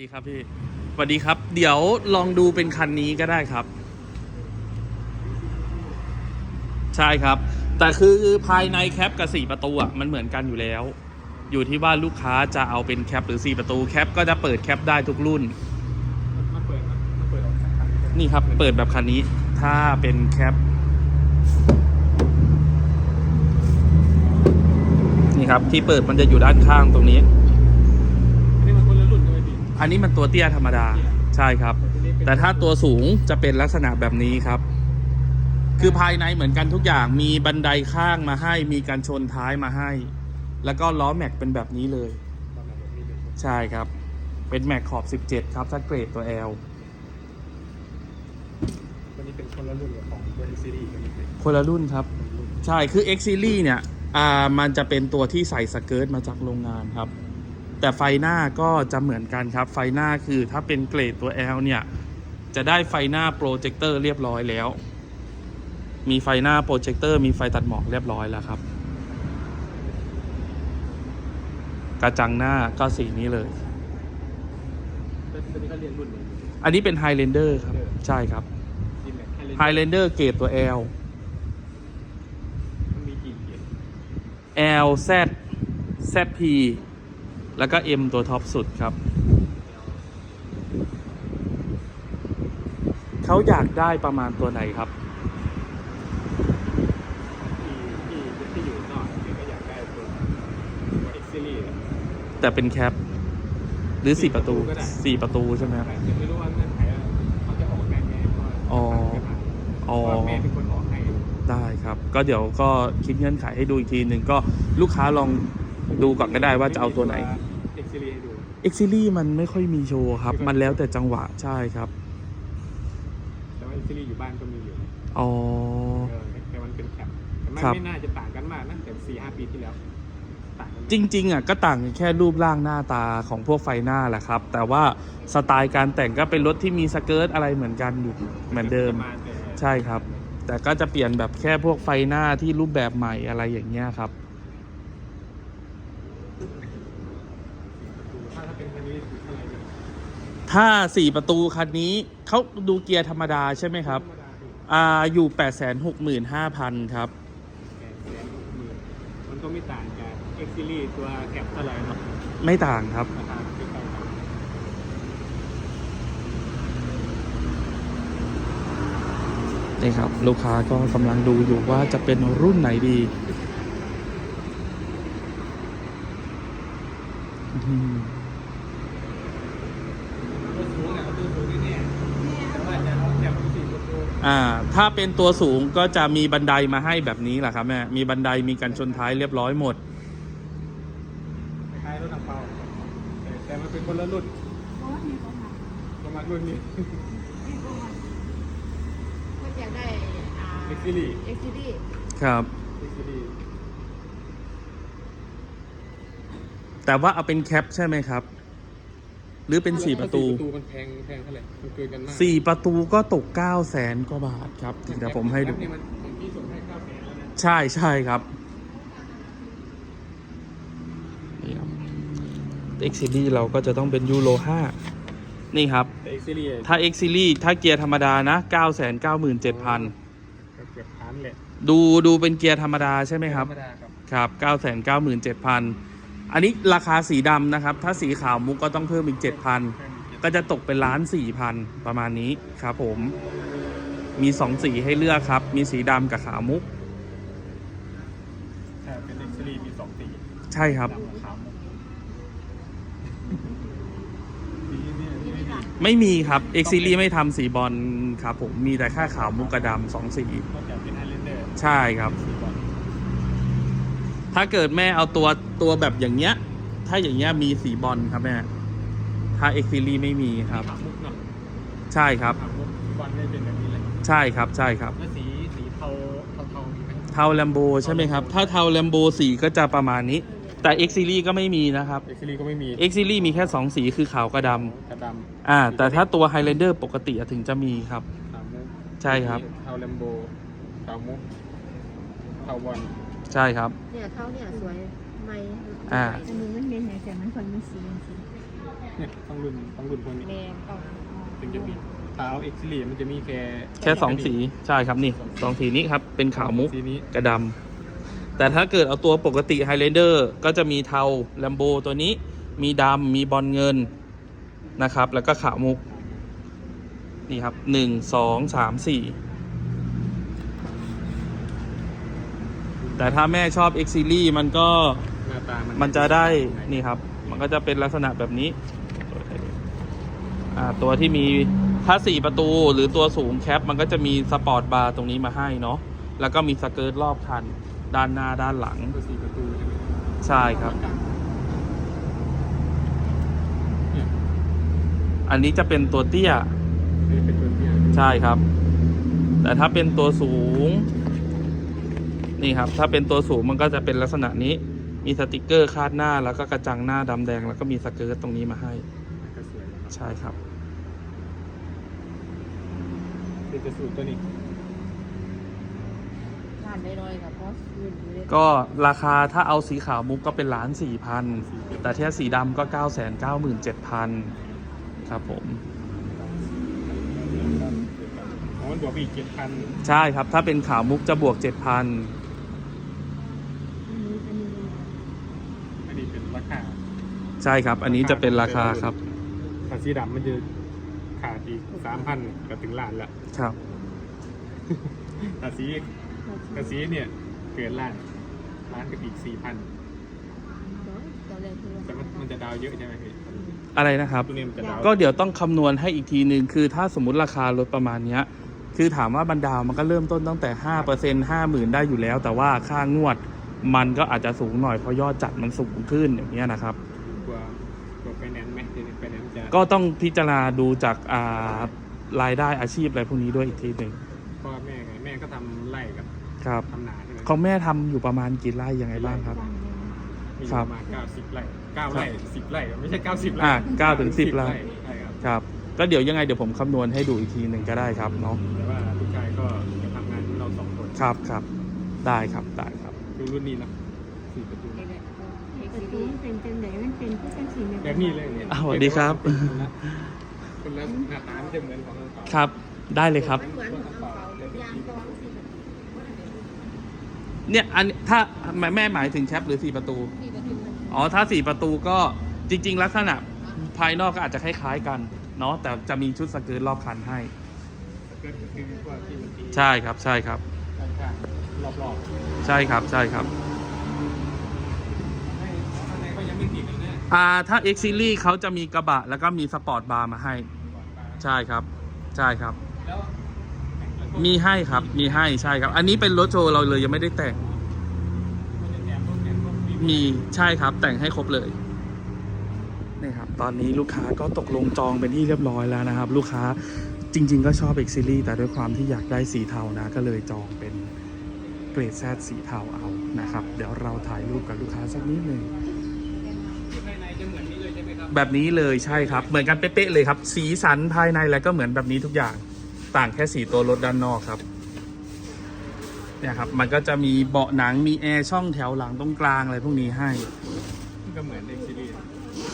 ดีครับพี่สวัสดีครับ เดี๋ยวลองดูเป็นคันนี้ก็ได้ครับ ใช่ครับ แต่คือภายในแคปกับ4ประตูอะมันเหมือนกันอยู่แล้ว อยู่ที่ว่าลูกค้าจะเอาเป็นแคปหรือ4ประตูแคปก็จะเปิดแคปได้ทุกรุ่น นี่ครับ เปิดแบบคันนี้ ถ้าเป็นแคป นี่ครับที่เปิดมันจะอยู่ด้านข้างตรงนี้นี้มันคนละรุ่นกันไปดิ อันนี้มันตัวเตี้ยธรรมดาใช่ครับ แต่ถ้าตัวสูงจะเป็นลักษณะแบบนี้ครับ คือภายในเหมือนกันทุกอย่างมีบันไดข้างมาให้ มีการชนท้ายมาให้ แล้วก็ล้อแม็กเป็นแบบนี้เลยประมาณแบบนี้เลยใช่ครับ เป็นแม็กขอบ 17 ครับถ้าเกรดตัว L วันนี้เป็นคนละรุ่นกับของตัวซีรีส์กันนี้เลยคนละรุ่นครับ ใช่คือ X Series เนี่ย อ่า มันจะเป็นตัวที่ใส่สเกิร์ตมาจากโรงงานครับ แต่ไฟหน้าก็จะเหมือนกันครับ ไฟหน้าคือถ้าเป็นเกรดตัว L เนี่ย จะได้ไฟหน้าโปรเจคเตอร์เรียบร้อยแล้ว มีไฟหน้าโปรเจคเตอร์มีไฟตัดหมอกเรียบร้อยแล้วครับ กระจังหน้าก็สีนี้เลย ตัวนี้ก็เรียนรุ่นเลยอันนี้เป็น Highlander ครับ ใช่ครับดินแม็กให้เล่น Highlander เกรดตัว L มันมีกี่เกียร์ L Z ZP แล้วก็ M ตัวท็อปสุดครับ เขาอยากได้ประมาณตัวไหนครับ ที่ที่ที่อยู่นอกเนี่ยก็อยากได้ตัวตัว X series อะแต่เป็นแคป หรือ4ประตูก็ได้4ประตูใช่ไหมครับ แต่ไม่รู้ว่าเงื่อนไขอะเขาจะออกได้ไหมเพราะว่าอ๋อเพอ๋อราะว่าแม่เป็นคนออกให้ได้ครับ ก็เดี๋ยวก็คิดเงื่อนไขให้ดูอีกทีหนึ่งก็ลูกค้าลองดูก่อนก็ได้ว่าจะเอาตัวไหน เอ็กซ์ซีรีให้ดู X Series มันไม่ค่อยมีโชว์ครับ มันแล้วแต่จังหวะใช่ครับ แต่ว่าเอ็กซ์ซีรีอยู่บ้านก็มีอยู่อ๋อเออแต่มันเป็นแคปแต่มันครับไม่น่าจะต่างกันมากนะแต่สี่ห้าปีที่แล้วต่างกันจริง ๆอะก็ต่างกันแค่รูปร่างหน้าตาของพวกไฟหน้าแหละครับ แต่ว่าสไตล์การแต่งก็เป็นรถที่มีสเกิร์ตอะไรเหมือนกันอยู่เหมือนเดิมประาณแต่ใช่ครับ แต่ก็จะเปลี่ยนแบบแค่พวกไฟหน้าที่รูปแบบใหม่อะไรอย่างเงี้ยครับ ถ้าถ้าเป็นคันนี้เท่าไหร่เนี่ย ถ้า4ประตูคันนี้เขาดูเกียร์ธรรมดาใช่ไหมครับธรรมดาคืออ่าอยู่865,000ครับแปดแสนหกหมื่นมันก็ไม่ต่างจาก X Series ตัวแคปเท่าไหร่เนาะไม่ต่างครับราคาใกล้ๆกันนี่ครับ ลูกค้าก็กำลังดูอยู่ว่าจะเป็นรุ่นไหนดี อืม ตัวสูงเนี่ยตัวสูงแน่ๆแต่ว่าจะเอาแคปสี่ประตู อ่าถ้าเป็นตัวสูงก็จะมีบันไดมาให้แบบนี้แหละครับแม่มีบันไดมีกันชนท้ายเรียบร้อยหมดคล้ายๆรถอังเปาแต่แต่มันเป็นคนละรุ่นประมาณรุ่นนี้ก็อยากได้อ่า X Series X Series ครับ X Series แต่ว่าเอาเป็นแคปใช่ไหมครับ หรือเป็น4ประตูสี่ประตูมันแพงแพงเท่าไหร่มันเกินกันมาก4ประตูก็ตก9 0 0แสนกว่าบาทครับเดี๋ยวผมให้ดูแอปเนี่ยมันของพี่ส่งให้เก้าแสนแล้วนะใช่ใช่ครับนี่ครับ X Series เราก็จะต้องเป็นยูโร5นี่ครับ แต่ X Series ถ้า X Series ถ้าเกียร์ธรรมดานะ 9 9 7 0 0 0 ก็เกือบพันแหละดูดูเป็นเกียร์ธรรมดาใช่ไหมครับ ธรรมดาครับ ครับ 9 9 7 0 0 0 อันนี้ราคาสีดำนะครับ ถ้าสีขาวมุกก็ต้องเพิ่มอีก 7,000 ก็จะตกเป็นล้านสี่พันประมาณนี้ครับผม มีสองสีให้เลือกครับ มีสีดำกับขาวมุกใช่เป็น X Series มีสองสีใช่ครับ ดำกับขาวสีเนี่ยนี่ไม่มีไม่มีครับ X Series ไม่ทำสีบอลครับผม มีแต่แค่ขาวมุกกับดำสองสี นอกจากเป็น Highlander ใช่ครับ สีบอล ถ้าเกิดแม่เอาตัวตัวแบบอย่างเงี้ย ถ้าอย่างเงี้ยมีสีบอลครับแม่ ถ้า X Series ไม่มีครับขาวมุกเนาะใช่ครับขาวมุกบอลไม่เป็นแบบนี้เลยใช่ครับ ใช่ครับ แล้วสีสีเทาเทาเทาๆมีไหมเทาแลมโบใช่ไหมครับ ถ้าเทาแลมโบสีก็จะประมาณนี้ แต่ X Series ก็ไม่มีนะครับ X Series ก็ไม่มี X Series มีแค่2สีคือขาวกับดกระดำำอ่า แต่ถ้าตัว Highlander ปกติอะถึงจะมีครับขาวมุกใช่ครับ เทาแลมโบขาวมุกเทาบอล ใช่ครับ เนี่ยเท่าเนี่ยสวยไหมอ่า อันนี้มันเป็นอย่างแต่มันคนมันสีสีเนี่ยต้องรุ่นต้องรุ่นพวกนี้แรงต้องถึงจะมีถ้าเอาเอ็กซ์เรียมันจะมีแค่แค่สองสีใช่ครับนี่สองสีนี้ครับ เป็นขาวมุกสีนี้กระดำแต่ถ้าเกิดเอาตัวปกติ Highlander ก็จะมีเทาแลมโบตัวนี้ มีดำมีบอลเงินนะครับ แล้วก็ขาวมุก นี่ครับหนึ่งสองสามสี่ แต่ถ้าแม่ชอบ X Series มันก็หน้าตามันมันจะได้นี่ครับ มันก็จะเป็นลักษณะแบบนี้อ่าตัวที่มีถ้าสี่ประตูหรือตัวสูงแคป มันก็จะมีสปอร์ตบาร์ตรงนี้มาให้เนาะแล้วก็มีสเกิร์ตรอบคัน ด้านหน้าด้านหลัง ตัวสีประตูใช่ไหมใช่ครับ เนี่ยอันนี้จะเป็นตัวเตี้ย นี่เป็นตัวเตี้ยใช่ครับ แต่ถ้าเป็นตัวสูง นี่ครับ ถ้าเป็นตัวสูงมันก็จะเป็นลักษณะนี้ มีสติกเกอร์คาดหน้าแล้วก็กระจังหน้าดำแดง แล้วก็มีสเกิร์ตตรงนี้มาให้ก็สวยนะครับใช่ครับเป็นจะสูตรตัวนี้ทานได้น้อยกับเพราะยืนอยู่เลยก็ราคาถ้าเอาสีขาวมุกก็เป็นล้านสี่พันแต่ถ้าสีดำก็เก้าแสนเก้าหมื่นเจ็ดพันครับผม อ๋อมันบวกไปอีกเจ็ดพัน ใช่ครับ ถ้าเป็นขาวมุกจะบวกเจ็ดพันอันนี้เป็นราคา ใช่ครับ อันนี้จะเป็นราคาครับถ้าสีดำมันจะขาดอีกสามพันก็ถึงล้านละครับถ้าสีถ้าสีเนี่ยเกินล้านล้านกับอีกสี่พันตอนแรกคือแต่มันมันจะดาวเยอะใช่ไหมพี่อะไรนะครับตัวนี้มันจะดาวก็เดี๋ยวต้องคำนวณให้อีกทีหนึ่งคือถ้าสมมติราคารถประมาณเนี้ย คือถามว่าบรรดาวมันก็เริ่มต้นตั้งแต่ห้าเปอร์เซ็นห้าหมื่นได้อยู่แล้ว แต่ว่าค่างวดมันก็อาจจะสูงหน่อยเพราะยอดจัดมันสูงขึ้นอย่างเงี้ยนะครับ ก็ต้องพิจารณาดูจากอ่ารายได้อาชีพอะไรพวกนี้ด้วยอีกทีหนึ่งพ่อแม่ไงแม่ก็ทำไร่กับครับทำนาใช่ไหมของแม่ทำอยู่ประมาณกี่ไร่ยังไงบ้างครับ มีครับประมาณเก้าสิบไร่เก้าไร่สิบไร่ไม่ใช่เก้าสิบไร่อ่าเก้าถึงสิบไร่ ใช่ครับครับ ก็เดี๋ยวยังไงเดี๋ยวผมคำนวณให้ดูอีกทีหนึ่งก็ได้ครับเนาะแต่ว่าลูกชายก็จะทำงานของเราสองคนครับครับได้ครับได้ครับดูรุ่นนี้เนอะสี่ประตูเอกเอก ประซีตูดีมันเป็นจังไหนมันเป็นผู้จังสีเนี่ยแบบนี้เลยเนี่ยอ้าวสวัสดีครับ คนละหน้าตาไม่จะเหมือนของเราครับ ได้เลยครับเหมือนของเขายางกองสีเนี่ยอันถ้าแม่แม่หมายถึงแคปหรือสี่ประตู สีประตูอ๋อ ถ้าสี่ประตูก็จริง ๆ ลักษณะภายนอกก็อาจจะคล้ายๆกันเนาะแต่จะมีชุดสเกิร์ตรอบคันให้ก็คือว่าที่มันตีใช่ครับใช่ครับ ข้างๆรอบๆ ใช่ครับใช่ครับ ให้ข้างในก็ยังไม่ติดเลยนะ อ่าถ้า X Series เขาจะมีกระบะ แล้วก็มีสปอร์ตบาร์มาให้ ใช่ครับ ใช่ครับ แล้วมีให้ครับ มีให้ใช่ครับ อันนี้เป็นรถโชว์เราเลยยังไม่ได้แต่ง มันจะแถมพวกแถมพวกมีใช่ครับ แต่งให้ครบเลยนี่ครับตอนนี้ลูกค้าก็ตกลงจองเป็นที่เรียบร้อยแล้วนะครับ ลูกค้าจริง ๆ ก็ชอบ X Series แต่ด้วยความที่อยากได้สีเทานะ ก็เลยจองเป็นเกรดแซดสีเทาเอานะครับ เดี๋ยวเราถ่ายรูปกับลูกค้าสักนิดหนึ่ง แบบนี้เลยใช่ครับ เหมือนกันเป๊ะๆเลยครับ สีสันภายในแล้วก็เหมือนแบบนี้ทุกอย่าง ต่างแค่สีตัวรถด้านนอกครับ เนี่ยครับ มันก็จะมีเบาะหนัง มีแอร์ช่องแถวหลังตรงกลางอะไรพวกนี้ให้ ก็เหมือนในซีรีส์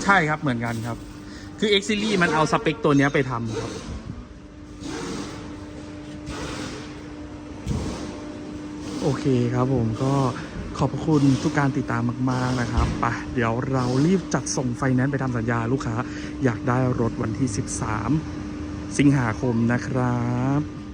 ใช่ครับ เหมือนกันครับ คือ X Series มันเอาสเปคตัวเนี้ยไปทำครับโอเคครับผมก็ ขอบคุณทุกการติดตามมาก ๆ นะครับไปเดี๋ยวเรารีบจัดส่งไฟแนนซ์ไปทำสัญญาลูกค้า อยากได้รถวันที่ 13 สิงหาคมนะครับ